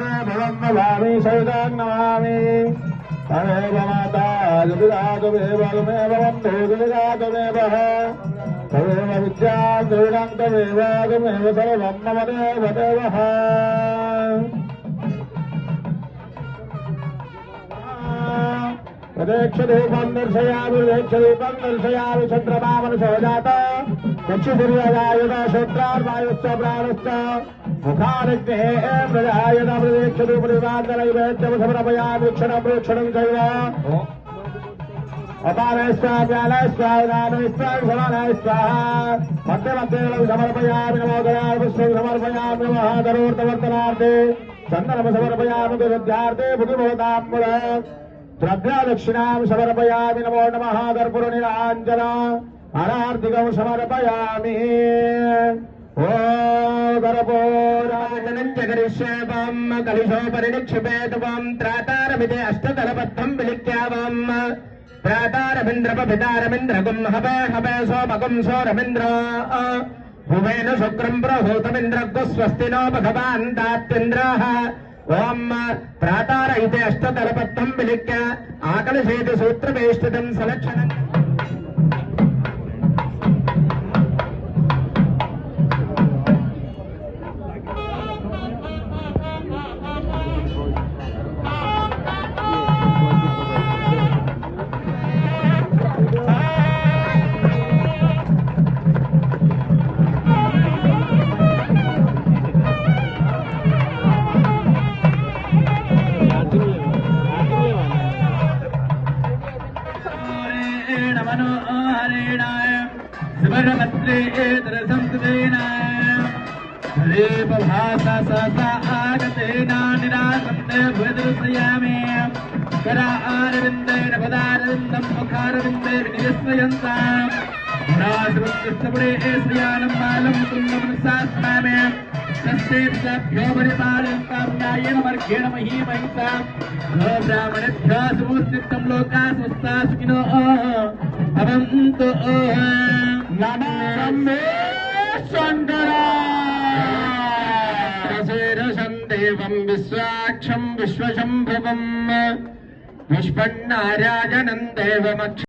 भवन्न भावे सवितां नमामि तमेव माता जपिदातुमेवमेव बन्धुदिगातुमेवः तमेव विद्यां द्रविणं तमेवागमेव सर्वं मम देव देवः प्रदेक्षरूपं दर्शयामि प्रदेक्षरूपं दर्शयामि चन्द्रमामनुसहजाता దర్శయామి ప్రదేక్షరూపం దర్శయామి చంద్రమామనుషో జాత చక్షుసూర్యదాయుధ శ్రోత్రార్వాయుశ్చ ప్రాణశ్చ సమర్పయామి నమోదయామి పుష్పం సమర్పయామి మహాధరోర్తవర్తనార్థే చందనం సమర్పయామి విద్యార్థే బుద్ధిమోదాంబుల ద్రవ్యాదక్షిణాం సమర్పయామి నమో నమ నిరాంజన అనార్థికం సమర్పయామి ఓ కర్పూరాజనం జగరిష్యావం కలిశోపరి అష్టతలబద్ధం విలిఖ్యావం ప్రాతారమింద్రపితారమింద్రగుం హవే హవే సోమగుం సోరమింద్ర భువేన శుక్రం ప్రహూతమింద్రగ్గు స్వస్తి నో భగవాన్ దాత్యేంద్రాः ఓం ప్రాతార ఇదే అష్టతలపత్రం విలిఖ్య ఆకలశేతి సూత్రవేష్టితం సలక్షణం महालेनाय स्मरपत्रे एतरसंस्कृतेनाय रेपभासा सहसा आगतेना निरासन्दे भुदृशयामि करा आरविन्देन पदारविन्दं मुखारविन्दे विनिस्मयन्ताम् पुरासवत्कृष्टपुरे श्रियानं बालं तुल्यमनसास्नामे तस्येभ्यो परिपालयन्तां न्यायेन वर्गेण महीमयन्तां ब्राह्मणेभ्यः सुमूर्तित्वं लोका सुस्ता सुखिनो महंत नमो संगरा देवं विश्वाक्षं विश्वशम्भुवम् पुष्पन्नाराजनं देवमक्ष